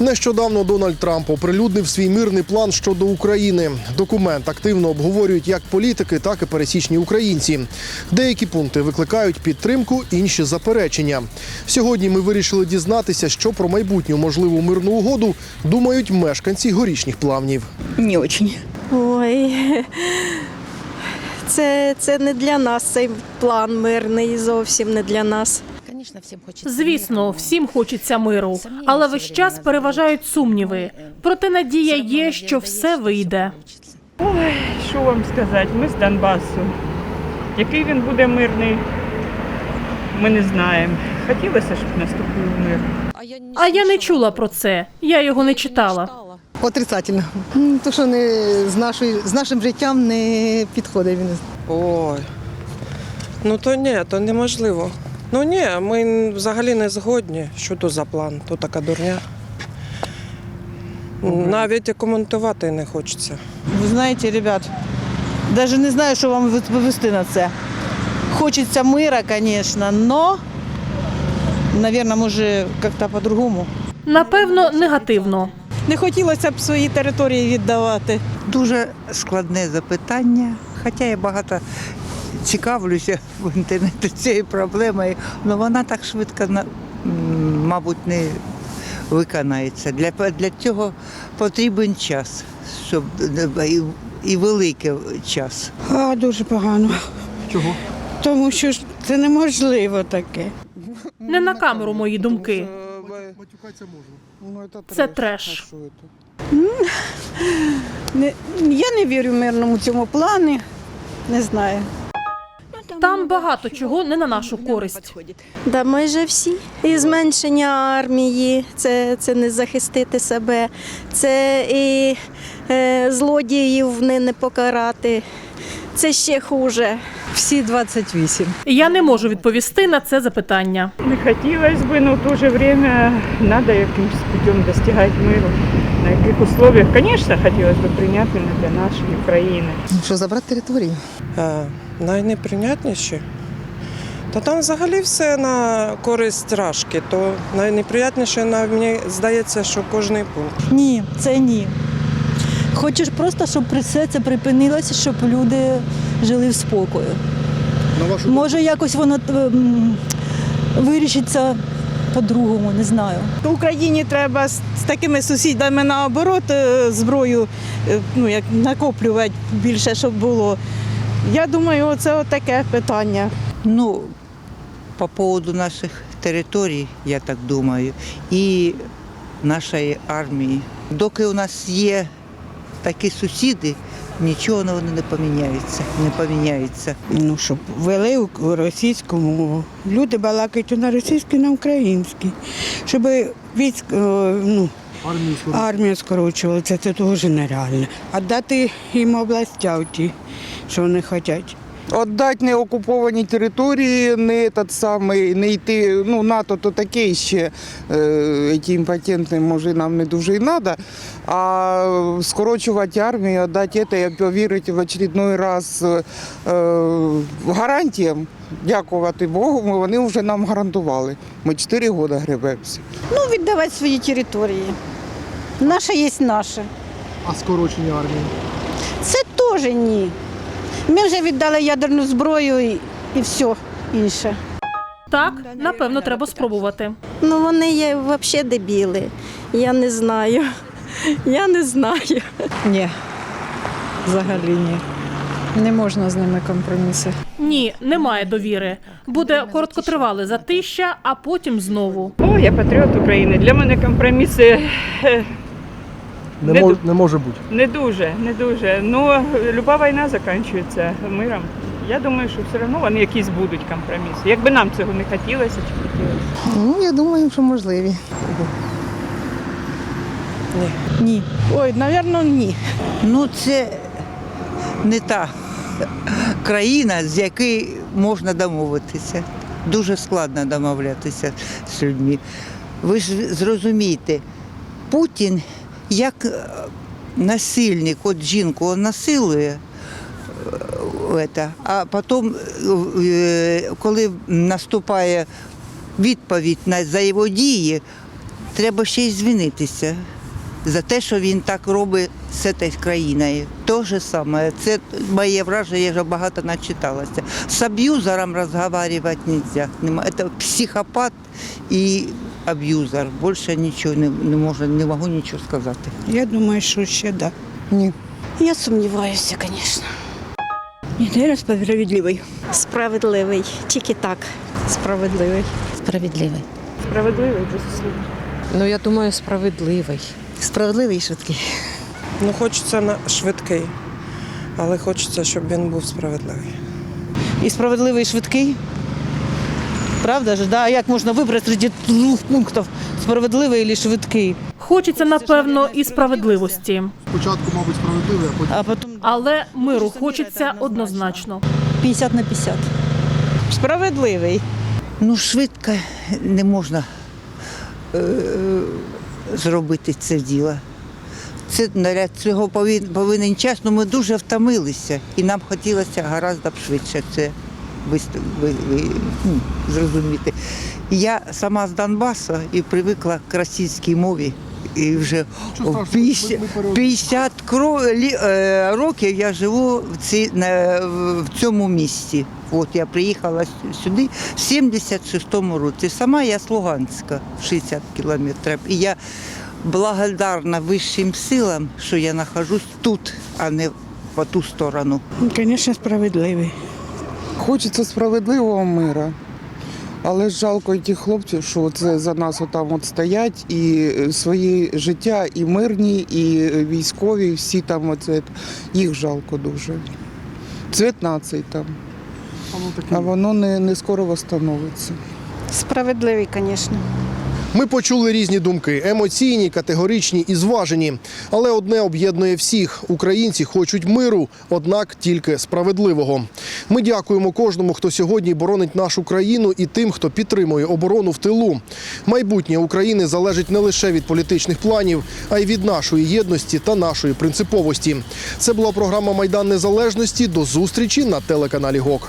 Нещодавно Дональд Трамп оприлюднив свій мирний план щодо України. Документ активно обговорюють як політики, так і пересічні українці. Деякі пункти викликають підтримку, інші заперечення. Сьогодні ми вирішили дізнатися, що про майбутню можливу мирну угоду думають мешканці горішніх плавнів. Не очень. Ой, це, це не для нас цей план мирний, зовсім не для нас. Звісно, всім хочеться миру, але весь час переважають сумніви. Проте надія є, що все вийде. Ой, Що вам сказати? Ми з Донбасу. Який він буде мирний, ми не знаємо. Хотілося, щоб наступив мир. А я не чула про це. Я його не читала. Отрицательно. То, що не з, нашою, з нашим життям не підходить він. Ой. Ну то ні, то неможливо. Ну ні, ми взагалі не згодні. Що то за план? То така дурня. Навіть коментувати не хочеться. Ви знаєте, ребят, навіть не знаю, що вам відповісти на це. Хочеться мира, звісно, но, наверное, може, як-то по-другому. Напевно, негативно. Не хотілося б свої території віддавати. Дуже складне запитання, хоча я багато цікавлюся в інтернеті цією проблемою, але вона так швидко, мабуть, не виконається. Для, для цього потрібен час, щоб і, і великий час. А, дуже погано. Чого? Тому що ж це неможливо таке. Не на камеру мої думки. Матюкатися можна. Ну, Це треш. Я не вірю мирному цьому плані. Не знаю. Там багато чого не на нашу користь. Да, майже всі. І зменшення армії, це, це не захистити себе, це і е, злодіїв не, не покарати. Це ще хуже. Всі 28. Я не можу відповісти на це запитання. Не хотілося б, але в то же время треба якимось путем достигати миру. На яких условиях, звісно, хотілося б прийнятно для нашої України. Що забрати територію? Е, найнеприйнятніше. Та там взагалі все на користь рашки, то найнеприятніше на мені здається, що кожний пункт. Ні, це ні. Хочеш просто, щоб все це припинилося, щоб люди жили в спокою. На вашу Може, якось воно ем, вирішиться по-другому, не знаю. Україні треба з, з такими сусідами наоборот е, зброю е, ну, як накоплювати більше, щоб було. Я думаю, це таке питання. Ну, по поводу наших територій, я так думаю, і нашої армії. Доки у нас є такі сусіди, нічого воно не поміняється. Не поміняється. Ну, щоб вели у- російську мову. Люди балакають на російській, на українській. Щоб військ, е, ну, армію армію скорочували, це, це теж нереально. А дати їм областя ті, що вони хочуть. Отдать неокуповані території, не тот самий, не йти. Ну, НАТО то таке ще е, ті імпотентні, може, нам не дуже і треба. А скорочувати армію, віддати це, як повірити в очередной раз е, гарантіям, дякувати Богу, вони вже нам гарантували. Ми 4 роки гребемося. Ну, віддавати свої території. Наше є наше. А скорочення армії? Це теж ні. Ми вже віддали ядерну зброю і, і все інше. Так, напевно, треба спробувати. Ну вони є взагалі дебіли. Я не знаю. Я не знаю. Ні. Взагалі ні. Не можна з ними компроміси. Ні, немає довіри. Буде короткотривале затища, а потім знову. О, я патріот України. Для мене компроміси е, Не, Не мож, не може бути. не дуже, не дуже. Ну, люба війна закінчується миром. Я думаю, що все одно вони якісь будуть компроміси. Якби нам цього не хотілося чи хотілося. Ну, я думаю, що можливі. Ні. Ой, напевно, ні. Ну, це не та країна, з якою можна домовитися. Дуже складно домовлятися з людьми. Ви ж зрозумієте, Путін як е, насильник, от жінку насилує, е, а потім, е, коли наступає відповідь на за його дії, треба ще й звінитися за те, що він так робить з цією країною. Те ж саме. Це моє враження, я вже багато начиталася. З аб'юзером розмовляти не можна. Це психопат і аб'юзер. Більше нічого не, не можу, не можу нічого сказати. Я думаю, що ще да. Ні. Я сумніваюся, звісно. Ні, справедливий. Справедливий, тільки так. Справедливий. Справедливий. Справедливий, безусловно. Ну я думаю, справедливий. Справедливий і швидкий. Ну, хочеться на швидкий, але хочеться, щоб він був справедливий. І справедливий і швидкий. Правда ж, да? Як можна вибрати серед двох пунктів справедливий і швидкий? Хочеться, напевно, і справедливості, Спочатку, мабуть, справедливий, а потім А потім але миру хочеться однозначно. 50 на 50. Справедливий. Ну, швидко не можна е, зробити це діло. Це наряд цього повинен, повинен час, але ми дуже втомилися і нам хотілося гораздо швидше це ви, ну, зрозуміти. Я сама з Донбасу і привикла к російській мові. І вже Нічого о, 50, ми- ми переод- 50 кро- лі- е, років я живу в, ці, на, в цьому місті. От я приїхала сюди в 76-му році. Сама я з Луганська, 60 кілометрів. І я благодарна вищим силам, що я нахожусь тут, а не по ту сторону. Звісно, справедливий. Хочеться справедливого мира. Але жалко і тих хлопців, що це за нас отам от стоять, і своє життя, і мирні, і е, військові, всі там оце, їх жалко дуже. Цвіт нації там. А воно не, не скоро встановиться. Справедливий, звісно. Ми почули різні думки: емоційні, категоричні і зважені. Але одне об'єднує всіх: українці хочуть миру, однак тільки справедливого. Ми дякуємо кожному, хто сьогодні боронить нашу країну, і тим, хто підтримує оборону в тилу. Майбутнє України залежить не лише від політичних планів, а й від нашої єдності та нашої принциповості. Це була програма Майдан Незалежності. До зустрічі на телеканалі ГОК.